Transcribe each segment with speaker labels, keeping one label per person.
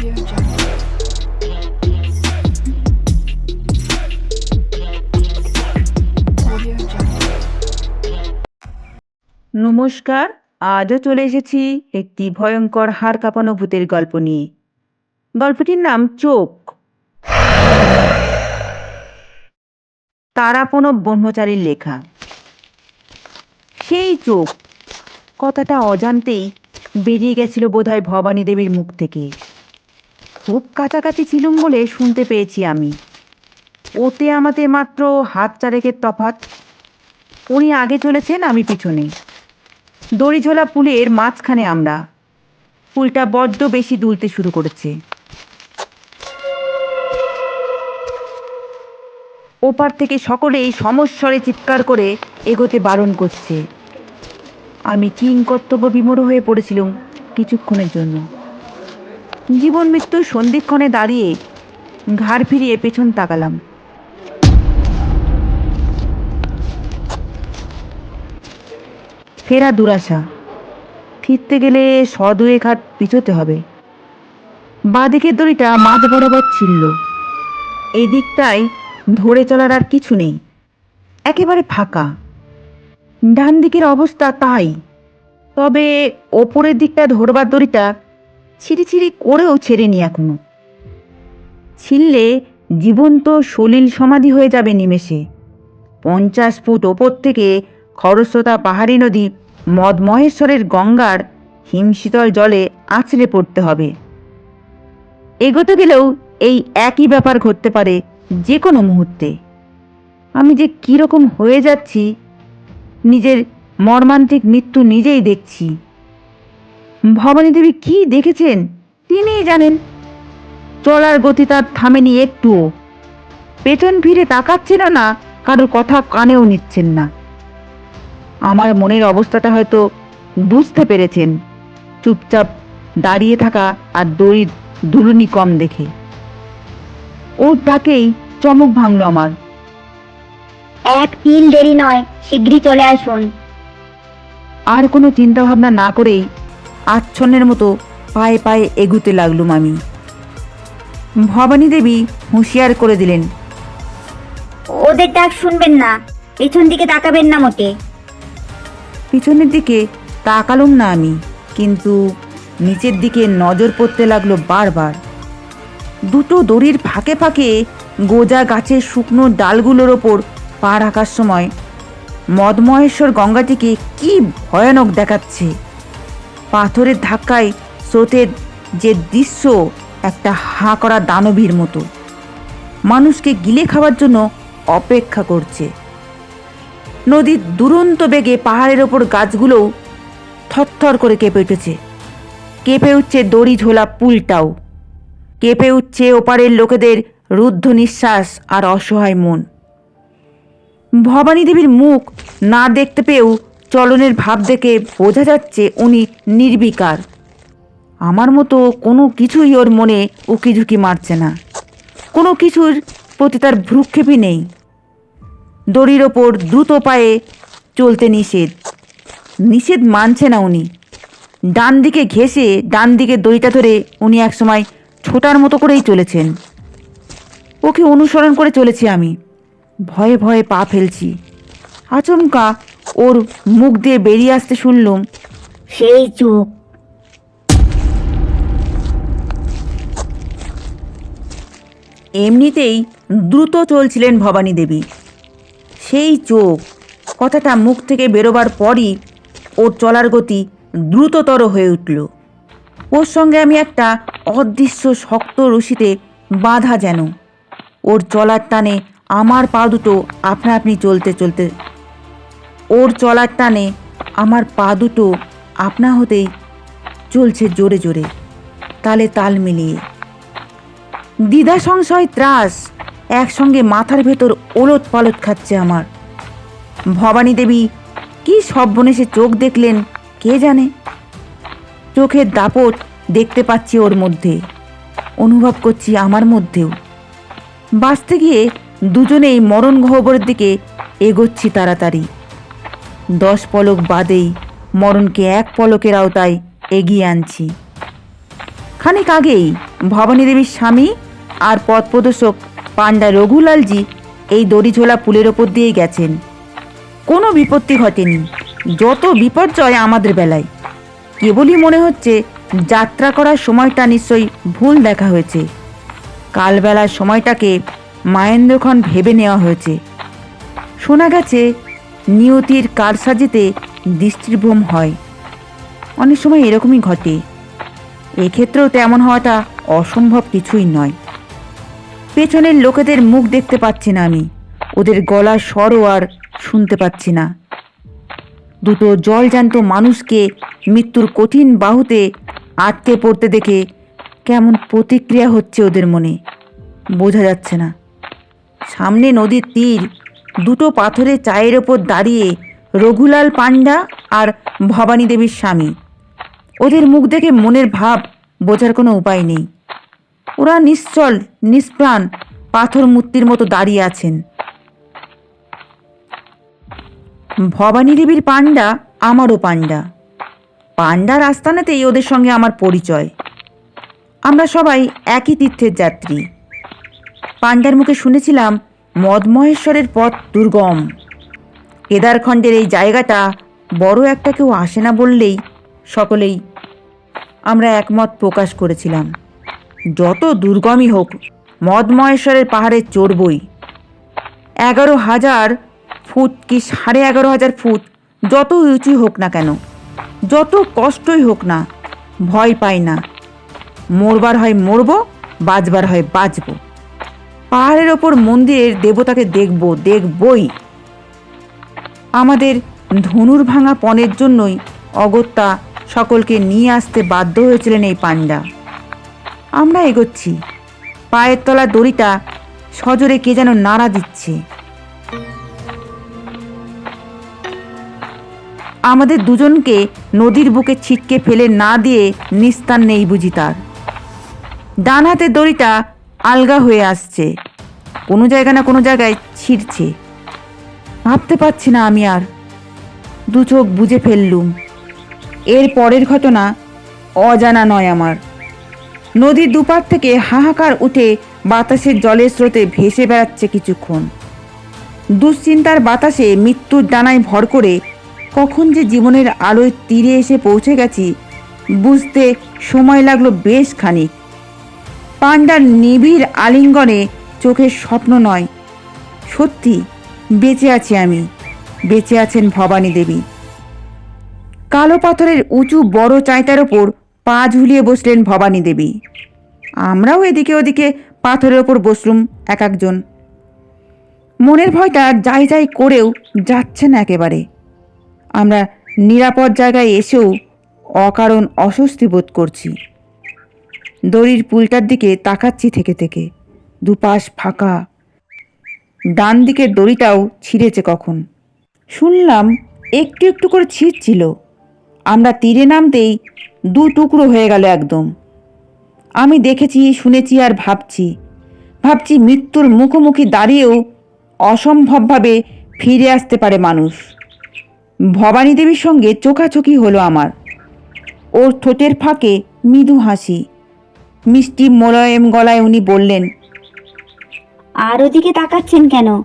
Speaker 1: নমস্কার, আজও চলে এসেছি একটি ভয়ঙ্কর হাড় কাঁপানো ভূতের গল্প নিয়ে। গল্পটির নাম চোখ। তারাপনব ব্রহ্মচারীর লেখা। সেই চোখ কথাটা অজান্তেই বেরিয়ে গেছিল বোধহয় ভবানী দেবীর মুখ থেকে। খুব কাছাকাছি ছিলুম বলে শুনতে পেয়েছি আমি। ওতে আমাদের মাত্র হাত চারেকের তফাৎ। উনি আগে চলেছেন, আমি পিছনে। দড়িঝোলা পুলের মাঝখানে আমরা। পুলটা বড্ড বেশি দুলতে শুরু করেছে। ওপার থেকে সকলেই সমস্বরে চিৎকার করে এগোতে বারণ করছে। আমি কিং কর্তব্য বিমূঢ় হয়ে পড়েছিলাম কিছুক্ষণের জন্য। জীবন মৃত্যুর সন্ধিক্ষণে দাঁড়িয়ে ঘাড় ফিরিয়ে পেছন তাকালাম। ফেরা দুরাশা। ফিরতে গেলে সদুয়েক হাট পিছোতে হবে। বাঁদিকের দড়িটা মাঝ বরাবর ছিল এই দিকটায় ধরে চলার আর কিছু নেই। একেবারে ফাঁকা। ডান দিকের অবস্থা তাই। তবে ওপরের দিকটা ধরবার দড়িটা ছিঁড়ি ছিঁড়ি করেও ছেড়েনি এখনও। ছিললে জীবন্ত সলিল সমাধি হয়ে যাবে নিমেষে। পঞ্চাশ ফুট ওপর থেকে খরস্রোতা পাহাড়ি নদী মদমহেশ্বরের গঙ্গার হিমশীতল জলে আছড়ে পড়তে হবে। এগোতে গেলেও এই একই ব্যাপার ঘটতে পারে যে কোনো মুহূর্তে। আমি যে কীরকম হয়ে যাচ্ছি, নিজের মর্মান্তিক মৃত্যু নিজেই দেখছি। ভবানী দেবী কী দেখেছেন তিনিই জানেন। চলার গতি তার থামেনি একটুও। পেছন ফিরে তাকাচ্ছেন না কারোর কথা কানেও নিচ্ছেন না। আমার মনের অবস্থাটা হয়তো বুঝতে পেরেছেন। চুপচাপ দাঁড়িয়ে থাকা আর দড়ির দুলুনি কম দেখে। ওর ডাকেই চমক ভাঙল আমার।
Speaker 2: এক তিল দেরি নয় শীঘ্রই চলে আসুন।
Speaker 1: আর কোনো চিন্তা ভাবনা না করেই আচ্ছন্নের মতো পায়ে পায়ে এগুতে লাগলুম আমি। ভবানী দেবী হুঁশিয়ার করে দিলেন
Speaker 2: ওদের ডাক শুনবেন না পেছন দিকে তাকাবেন না মোটে।
Speaker 1: পিছনের দিকে তাকালুম না আমি কিন্তু নিচের দিকে নজর পড়তে লাগল বারবার। দুটো দড়ির ফাঁকে ফাঁকে গোজা গাছের শুকনো ডালগুলোর ওপর পা রাখার সময় মদমহেশ্বর গঙ্গাটিকে কি ভয়ানক দেখাচ্ছে। পাথরের ধাক্কায় স্রোতের যে দৃশ্য, একটা হাঁ করা দানবীর মতো। মানুষকে গিলে খাওয়ার জন্য অপেক্ষা করছে। নদীর দুরন্ত বেগে পাহাড়ের ওপর গাছগুলোও থরথর করে কেঁপে উঠেছে। কেঁপে উঠছে দড়ি ঝোলা পুলটাও। কেঁপে উঠছে ওপারের লোকেদের রুদ্ধ নিঃশ্বাস আর অসহায় মন। ভবানী দেবীর মুখ না দেখতে পেয়েও চলনের ভাব দেখে বোঝা যাচ্ছে উনি নির্বিকার। আমার মতো কোনো কিছুই ওর মনে উকিঝুঁকি মারছে না। কোনো কিছুর প্রতি তার ভ্রুক্ষেপই নেই। দড়ির ওপর দ্রুত পায়ে চলতে নিষেধ। নিষেধ মানছে না উনি। ডান দিকে ঘেঁষে ডান দিকে দড়িটা ধরে উনি একসময় ছোটার মতো করেই চলেছেন। ওকে অনুসরণ করে চলেছি আমি। ভয়ে ভয়ে পা ফেলছি। আচমকা ওর মুখ দিয়ে বেরিয়ে আসতে শুনলুম।
Speaker 2: সেই চোখ।
Speaker 1: এমনিতেই দ্রুত চলছিলেন ভবানী দেবী। সেই চোখ কথাটা মুখ থেকে বেরোবার পরই ওর চলার গতি দ্রুততর হয়ে উঠল। ওর সঙ্গে আমি একটা অদৃশ্য শক্ত রশিতে বাঁধা যেন ওর চলার টানে আমার পা দুটো আপনা আপনি চলতে চলতে ওর চলার টানে আমার পা দুটো আপনা হতেই চলছে জোরে জোরে, তালে তাল মিলিয়ে। দ্বিধা সংশয়, ত্রাস একসঙ্গে মাথার ভেতর ওলট পালট খাচ্ছে আমার। ভবানী দেবী কি সব্বনেশে চোখ দেখলেন কে জানে? চোখের দাপট দেখতে পাচ্ছি ওর মধ্যে, অনুভব করছি আমার মধ্যেও। বাঁচতে গিয়ে দুজনেই মরণ গহ্বরের দিকে এগোচ্ছি তাড়াতাড়ি। দশ পলক বাদেই মরণকে এক পলকের আওতায় এগিয়ে আনছি। খানিক আগেই ভবানী দেবীর স্বামী আর পথ প্রদর্শক পাণ্ডা রঘুলালজি এই দড়িঝোলা পুলের ওপর দিয়ে গেছেন। কোনো বিপত্তি ঘটেনি, যত বিপর্যয় আমাদের বেলায়। কেবলই মনে হচ্ছে যাত্রা করার সময়টা নিশ্চয়ই ভুল দেখা হয়েছে। কালবেলার সময়টাকে মাহেন্দ্রক্ষণ ভেবে নেওয়া হয়েছে। শোনা গেছে নিয়তির কারসাজিতে দৃষ্টিভ্রম হয়। অনেক সময় এরকমই ঘটে। এক্ষেত্রেও তেমন হওয়াটা অসম্ভব কিছুই নয়। পেছনের লোকেদের মুখ দেখতে পাচ্ছি না আমি। ওদের গলার স্বরও আর শুনতে পাচ্ছি না। দুটো জলজান্ত মানুষকে মৃত্যুর কঠিন বাহুতে আটকে পড়তে দেখে কেমন প্রতিক্রিয়া হচ্ছে ওদের মনে। বোঝা যাচ্ছে না। সামনে নদীর তীর দুটো পাথরের চায়ের ওপর দাঁড়িয়ে রঘুলাল পাণ্ডা আর ভবানী দেবীর স্বামী। ওদের মুখ দেখে মনের ভাব বোঝার কোনো উপায় নেই। ওরা নিশ্চল, নিষ্প্রাণ পাথর মূর্তির মতো দাঁড়িয়ে আছেন। ভবানী দেবীর পাণ্ডা আমারও পাণ্ডা। পাণ্ডার আস্তানাতেই ওদের সঙ্গে আমার পরিচয়। আমরা সবাই একই তীর্থের যাত্রী। পাণ্ডার মুখে শুনেছিলাম মদমহেশ্বরের পথ দুর্গম। কেদারখণ্ডের এই জায়গাটা বড় একটা কেউ আসে না বললেই সকলেই আমরা একমত প্রকাশ করেছিলাম। যত দুর্গমই হোক, মদমহেশ্বরের পাহাড়ে চড়বই। এগারো হাজার ফুট কি সাড়ে এগারো হাজার ফুট, যত উঁচুই হোক না কেন, যত কষ্টই হোক না, ভয় পাই না। মরবার হয় মরব বাজবার হয় বাজব পাহাড়ের ওপর মন্দিরের দেবতাকে দেখব, দেখবই। আমাদের ধনুর ভাঙা পণের জন্যই অগত্যা সকলকে নিয়ে আসতে বাধ্য হয়েছিলেন এই পাণ্ডা। আমরা এগোচ্ছি। পায়ের তলা দড়িটা সজোরে কে যেন নাড়া দিচ্ছে। আমাদের দুজনকে নদীর বুকে ছিটকে ফেলে না দিয়ে নিস্তার নেই বুঝি তার। ডান হাতের দড়িটা আলগা হয়ে আসছে। কোনো জায়গা না কোনো জায়গায় ছিঁড়ছে। ভাবতে পারছি না আমি আর। দু চোখ বুঝে ফেললুম। এর পরের ঘটনা অজানা নয় আমার। নদীর দুপার থেকে হাহাকার উঠে বাতাসের জলের স্রোতে ভেসে বেড়াচ্ছে কিছুক্ষণ। দুশ্চিন্তার বাতাসে মৃত্যুর ডানায় ভর করে কখন যে জীবনের আলোয় তীরে এসে পৌঁছে গেছি, বুঝতে সময় লাগল বেশ খানিক। পাণ্ডার নিবিড় আলিঙ্গনে চোখের স্বপ্ন নয়। সত্যি, বেঁচে আছি আমি। বেঁচে আছেন ভবানী দেবী। কালো পাথরের উঁচু বড় চাঁইটার ওপর পা ঝুলিয়ে বসলেন ভবানী দেবী। আমরাও এদিকে ওদিকে পাথরের ওপর বসলুম এক একজন। মনের ভয়টা যাই যাই করেও যাচ্ছে না একেবারে। আমরা নিরাপদ জায়গায় এসেও অকারণ অস্বস্তি বোধ করছি। দড়ির পুলটার দিকে তাকাচ্ছি থেকে থেকে। দুপাশ ফাঁকা। ডান দিকের দড়িটাও ছিঁড়েছে কখন। শুনলাম একটু একটু করে ছিঁড়ছিল। আমরা তীরে নামতেই দু টুকরো হয়ে গেল একদম। আমি দেখেছি, শুনেছি আর ভাবছি। ভাবছি মৃত্যুর মুখোমুখি দাঁড়িয়েও অসম্ভবভাবে ফিরে আসতে পারে মানুষ। ভবানী দেবীর সঙ্গে চোখাচোখি হলো আমার। ওর ঠোঁটের ফাঁকে মৃদু হাসি। মিষ্টি মোলায়েম গলায় উনি বললেন
Speaker 2: আর ওদিকে তাকাচ্ছেন কেন?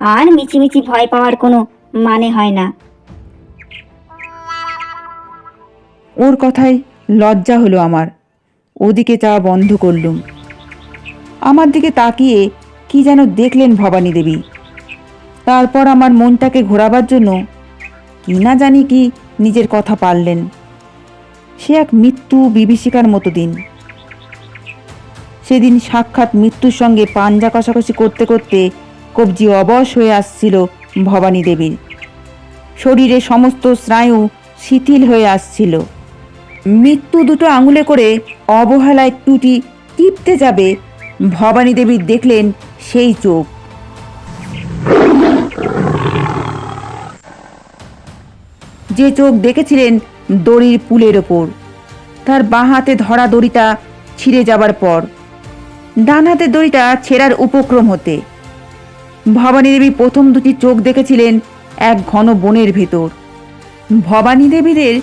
Speaker 2: আর মিচিমিচি ভয় পাওয়ার কোনো মানে হয় না।
Speaker 1: ওর কথায় লজ্জা হলো আমার। ওদিকে যাওয়া বন্ধ করলুম। আমার দিকে তাকিয়ে কি যেন দেখলেন ভবানী দেবী। তারপর আমার মনটাকে ঘোরাবার জন্য কি না জানি কি নিজের কথা পারলেন। সে এক মৃত্যু বিভীষিকার মতো দিন। সেদিন সাক্ষাৎ মৃত্যুর সঙ্গে পাঞ্জা কষাকষি করতে করতে কবজি অবশ হয়ে আসছিল ভবানী দেবীর। শরীরে সমস্ত স্নায়ু শিথিল হয়ে আসছিল। মৃত্যু দুটো আঙুলে করে অবহেলায় টুটি টিপতে যাবে ভবানী দেবী দেখলেন সেই চোখ। যে চোখ দেখেছিলেন দড়ির পুলের ওপর, তার বাঁ হাতে ধরা দড়িটা ছিঁড়ে যাবার পর। ডান হাতের দড়িটা ছেঁড়ার উপক্রম হতে। ভবানী দেবী প্রথম দুটি চোখ দেখেছিলেন এক ঘন বনের ভেতর। ভবানী দেবীদের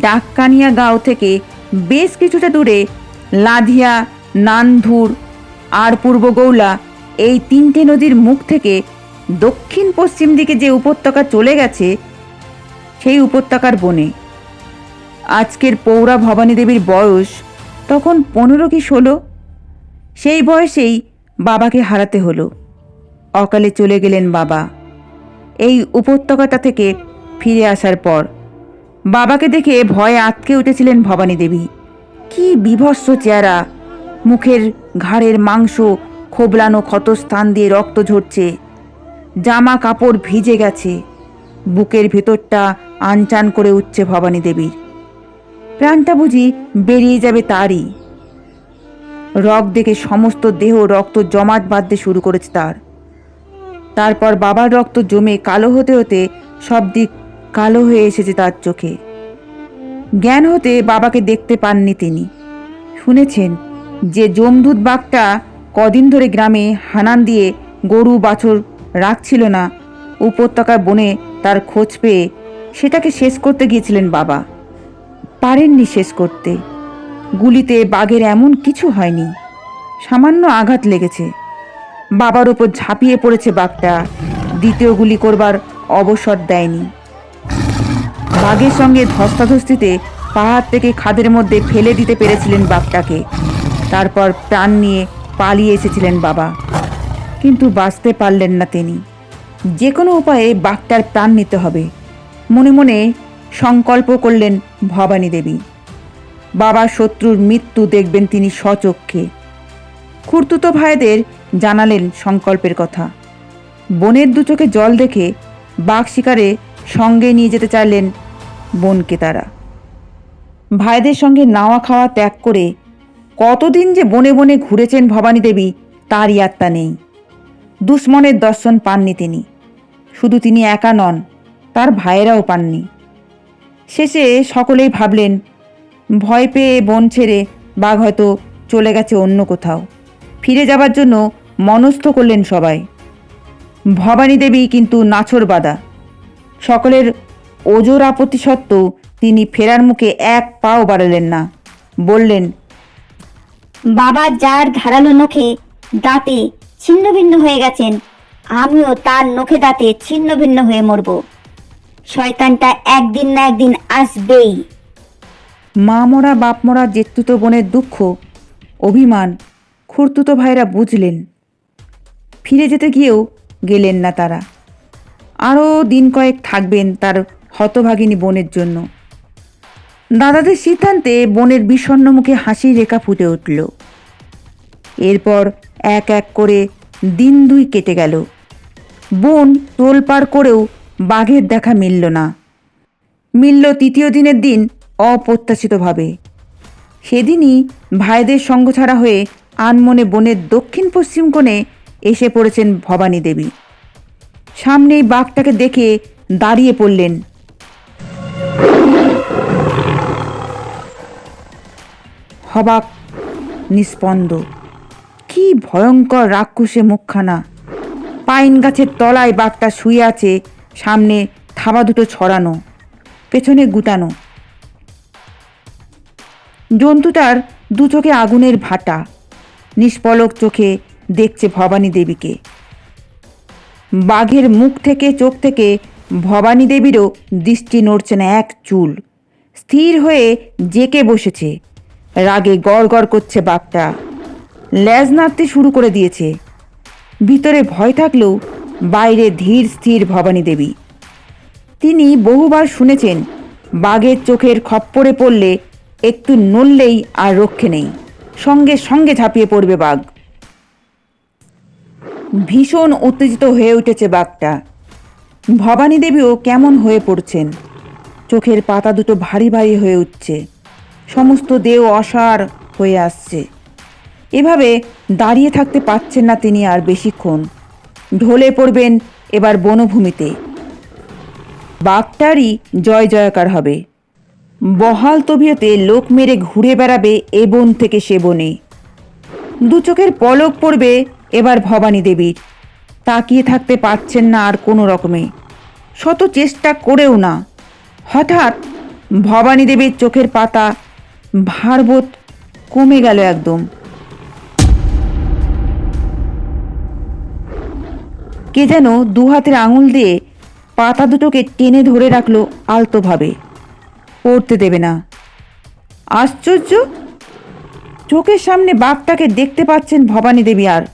Speaker 1: ডাক্কানিয়া গাঁও থেকে বেশ কিছুটা দূরে লাধিয়া, নানধুর আর পূর্ব গৌলা এই তিনটে নদীর মুখ থেকে দক্ষিণ পশ্চিম দিকে যে উপত্যকা চলে গেছে, সেই উপত্যকার বনে। আজকের পৌরা ভবানী দেবীর বয়স তখন পনেরো কি ষোলো? সেই বয়সেই বাবাকে হারাতে হলো। অকালে চলে গেলেন বাবা। এই উপত্যকাটা থেকে ফিরে আসার পর বাবাকে দেখে ভয়ে আটকে উঠেছিলেন ভবানী দেবী। কি বিভৎস চেহারা। মুখের ঘাড়ের মাংস খোবলানো ক্ষতস্থান দিয়ে রক্ত ঝরছে। জামা কাপড় ভিজে গেছে। বুকের ভেতরটা আনচান করে উঠছে ভবানী দেবীর। প্রাণটা বুঝি বেরিয়ে যাবে তারই। রক দেখে সমস্ত দেহ রক্ত জমাট বাঁধতে শুরু করেছে তার। তারপর বাবার রক্ত জমে কালো হতে হতে সব দিক কালো হয়ে এসেছে তার চোখে। জ্ঞান হতে বাবাকে দেখতে পাননি তিনি। শুনেছেন যে জমদূত বাঘটা কদিন ধরে গ্রামে হানান দিয়ে গরু বাছর রাখছিল না, উপত্যকার বনে তার খোঁজ পেয়ে সেটাকে শেষ করতে গিয়েছিলেন বাবা। পারেননি শেষ করতে। গুলিতে বাঘের এমন কিছু হয়নি। সামান্য আঘাত লেগেছে। বাবার ওপর ঝাঁপিয়ে পড়েছে বাঘটা। দ্বিতীয় গুলি করবার অবসর দেয়নি। বাঘের সঙ্গে ধস্তাধস্তিতে পাহাড় থেকে খাদের মধ্যে ফেলে দিতে পেরেছিলেন বাঘটাকে। তারপর প্রাণ নিয়ে পালিয়ে এসেছিলেন বাবা। কিন্তু বাঁচতে পারলেন না তিনি। যে কোনো উপায়ে বাঘটার প্রাণ নিতে হবে। মনে মনে সংকল্প করলেন ভবানী দেবী। বাবার শত্রুর মৃত্যু দেখবেন তিনি স্বচক্ষে। খুর্তুতো ভাইদের জানালেন সংকল্পের কথা। বনের দু চোখে জল দেখে বাঘ শিকারে সঙ্গে নিয়ে যেতে চাইলেন বোনকে তারা। ভাইদের সঙ্গে নাওয়া খাওয়া ত্যাগ করে কতদিন যে বনে বনে ঘুরেছেন ভবানী দেবী, তারই আত্মা নেই। দুশ্মনের দর্শন পাননি তিনি। শুধু তিনি একা নন, তার ভাইয়েরাও পাননি। শেষে সকলেই ভাবলেন ভয় পেয়ে বন ছেড়ে বাঘ হয়তো চলে গেছে অন্য কোথাও। ফিরে যাবার জন্য মনস্থ করলেন সবাই। ভবানী দেবী কিন্তু নাছর বাদা। সকলের ওজোর আপত্তি সত্ত্বেও তিনি ফেরার মুখে এক পাও বাড়ালেন না। বললেন,
Speaker 2: বাবা যার ধারালো নখে দাঁতে ছিন্ন ভিন্ন হয়ে গেছেন, আমিও তার নখে দাঁতে ছিন্ন ভিন্ন হয়ে মরব। শয়তানটা একদিন না একদিন আসবেই।
Speaker 1: মা মরা বাপ মরা জেঠতুতো বোনের দুঃখ, অভিমান, খুঁড়তুতো ভাইরা বুঝলেন। ফিরে যেতে গিয়েও গেলেন না তারা। আরও দিন কয়েক থাকবেন তার হতভাগিনী বোনের জন্য। দাদাদের সিদ্ধান্তে বোনের বিষণ্ণ মুখে হাসির রেখা ফুটে উঠল। এরপর এক এক করে দিন দুই কেটে গেল। বোন তোলপার করেও বাঘের দেখা মিলল না। মিলল তৃতীয় দিনের দিন অপ্রত্যাশিতভাবে। সেদিনই ভাইদের সঙ্গ ছাড়া হয়ে আনমনে বনের দক্ষিণ পশ্চিম কোণে এসে পড়েছেন ভবানী দেবী। সামনেই বাঘটাকে দেখে দাঁড়িয়ে পড়লেন। হবাক, নিস্পন্দ। কি ভয়ঙ্কর রাক্ষসে মুখখানা। পাইন গাছের তলায় বাঘটা শুয়ে আছে, সামনে থাবা দুটো ছড়ানো, পেছনে গুটানো। জন্তুটার দু চোখে আগুনের ভাটা। নিষ্পলক চোখে দেখছে ভবানী দেবীকে। বাঘের মুখ থেকে চোখ থেকে ভবানী দেবীরও দৃষ্টি নড়ছে না এক চুল। স্থির হয়ে জেকে বসেছে। রাগে গড় গড় করছে বাঘটা ল্যাজ নাড়তে শুরু করে দিয়েছে। ভিতরে ভয় থাকলেও বাইরে ধীর স্থির ভবানী দেবী। তিনি বহুবার শুনেছেন, বাঘের চোখের খপ্পরে পড়লে একটু নড়লেই আর রক্ষে নেই। সঙ্গে সঙ্গে ঝাঁপিয়ে পড়বে বাঘ। ভীষণ উত্তেজিত হয়ে উঠেছে বাঘটা। ভবানী দেবীও কেমন হয়ে পড়ছেন। চোখের পাতা দুটো ভারী ভারী হয়ে উঠছে। সমস্ত দেহ অসার হয়ে আসছে। এভাবে দাঁড়িয়ে থাকতে পারছেন না তিনি আর বেশিক্ষণ। ঢলে পড়বেন এবার বনভূমিতে। বাঘটারই জয় জয়কার হবে। বহাল তবিয়তে লোক মেরে ঘুরে বেড়াবে এ বন থেকে সে বনে। দু চোখের পলক পড়বে এবার ভবানী দেবীর। তাকিয়ে থাকতে পারছেন না আর কোনো রকমে। শত চেষ্টা করেও না। হঠাৎ ভবানী দেবীর চোখের পাতা ভারবোধ কমে গেল একদম। কে যেন দু হাতের আঙুল দিয়ে পাতা দুটোকে টেনে ধরে রাখল আলতোভাবে। পড়তে দেবে না। আশ্চর্য? চোখের সামনে বাঘটাকে দেখতে পাচ্ছেন ভবানী দেবী আর।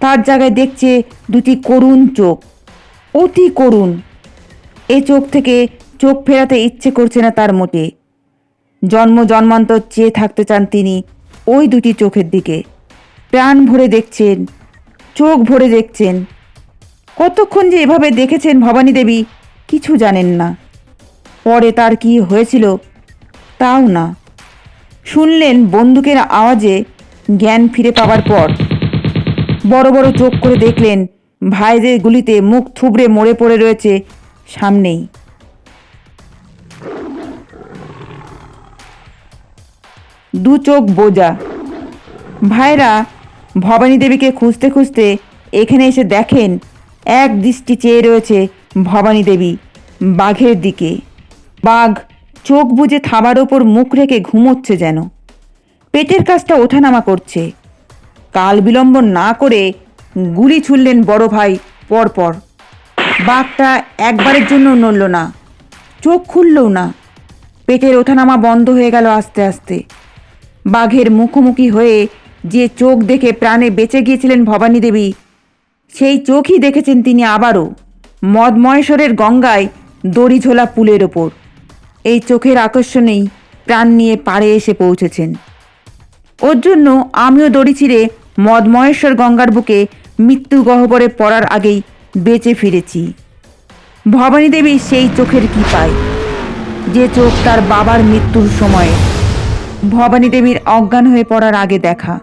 Speaker 1: তার জায়গায় দেখছে দুটি করুণ চোখ। অতি করুণ। এ চোখ থেকে চোখ ফেরাতে ইচ্ছে করছে না তার মোটে। জন্ম জন্মান্তর চেয়ে থাকতে চান তিনি ওই দুটি চোখের দিকে। প্রাণ ভরে দেখছেন, চোখ ভরে দেখছেন। কতক্ষণ যে এভাবে দেখেছেন ভবানী দেবী, কিছু জানেন না। পরে তার কি হয়েছিল তাও না। শুনলেন বন্দুকের আওয়াজে জ্ঞান ফিরে পাওয়ার পর। বড় বড় চোখ করে দেখলেন ভাইদের গুলিতে মুখ থুবড়ে মরে পড়ে রয়েছে সামনেই। দু চোখ বোঝা। ভাইরা ভবানী দেবীকে খুঁজতে খুঁজতে এখানে এসে দেখেন, এক দৃষ্টি চেয়ে রয়েছে ভবানী দেবী বাঘের দিকে। বাঘ চোখ বুজে থাবার ওপর মুখ রেখে ঘুমোচ্ছে যেন। পেটের কাজটা ওঠানামা করছে। কাল বিলম্ব না করে গুলি ছুড়লেন বড় ভাই পরপর। বাঘটা একবারের জন্য নড়ল না, চোখ খুললও না। পেটের ওঠানামা বন্ধ হয়ে গেল আস্তে আস্তে। বাঘের মুখোমুখি হয়ে যে চোখ দেখে প্রাণে বেঁচে গিয়েছিলেন ভবানী দেবী, সেই চোখই দেখেছেন তিনি আবারও মদমহেশ্বরের গঙ্গায় দড়ি ঝোলা পুলের ওপর। এই চোখের আকর্ষণেই প্রাণ নিয়ে পাড়ে এসে পৌঁছেছেন। ওর জন্য আমিও দড়ি ছিঁড়ে মদমহেশ্বর গঙ্গার বুকে মৃত্যু গহ্বরে পড়ার আগেই বেঁচে ফিরেছি। ভবানী দেবী সেই চোখের কি পায় যে চোখ তার বাবার মৃত্যুর সময়ে ভবানী দেবীর অজ্ঞান হয়ে পড়ার আগে দেখা।